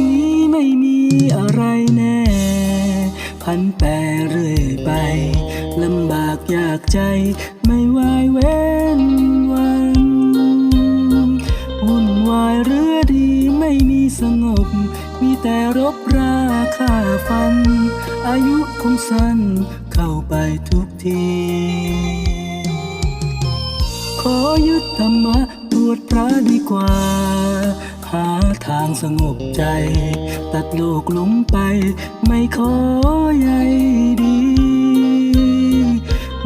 นี้ไม่มีอะไรแน่ พันแปรเรื่อยไปลำบากยากใจไม่วายเว้นวันวุ่นวายเรือดีไม่มีสงบ มีแต่รบราค่าฟัน อายุคงสั้นเข้าไปทุกที ขอยึดธรรมะบวชพระดีกว่าาทางสงบใจ ตัดโลกหลงไป ไม่ขอใยดี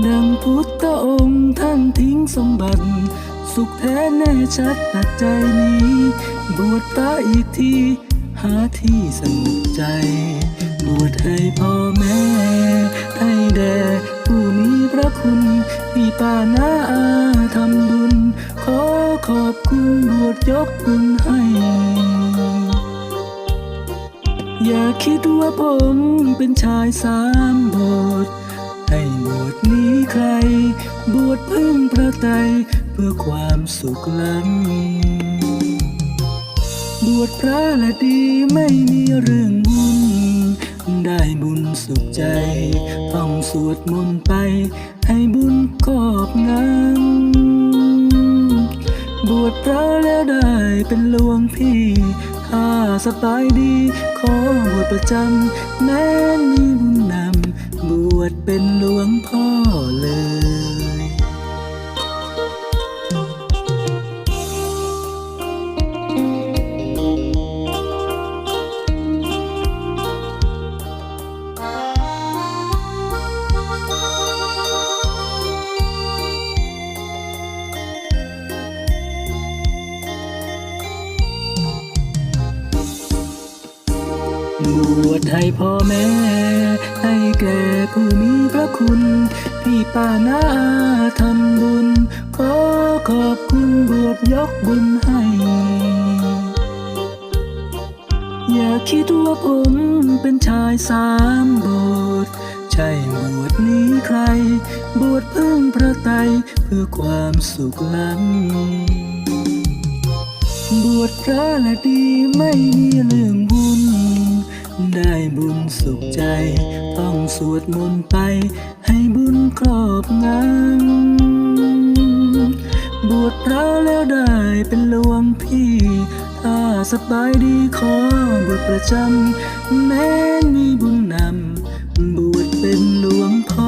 ดังพุทธองค์ท่านทิ้งสมบัติ สุขแท้แน่ชัดตัดใจนี้ บวชพระอีกที หาที่สงบใจ บวชให้พ่อแม่ ให้แด่ผู้มีพระคุณพี่ป้าน้าอาทำบุญ อขอบคุณบวชยกบุญให้ อย่าคิดว่าผมเป็นชายสามบท ให้บวชนี้ใคร บวชพึ่งพระไตรเพื่อความสุขล้ำบวชพระและดีไม่มีเรื่องบุญ ได้บุญสุขใจ ต้องสวดมนต์ไป ให้บุญครอบงำ ดพระแล้วได้เป็นหลวงพี่ข้าสบายดี ขอบวชประจำ แม้มีบุญนำบวชเป็นหลวงพ่อเลย บวชให้พ่อแม่ ให้แก่ผู้มีพระคุณ พี่ป้าน้าทำบุญ ขอขอบคุณบวชยกบุญให้ อย่าคิดว่าผมเป็นชายสามโบทใช่บวชนี้ใคร บวชเพึ่งพระไตรเพื่อความสุขล้ำบวชพระและดีไม่มีเรื่องบุญ ได้บุญสุขใจ ต้องสวดมนต์ไป ให้บุญครอบงำบวชพระแล้วได้เป็นหลวงพี่ ถ้าสบายดีขอบวชประจำแม้มีบุญนำบวชเป็นหลวงพ่อ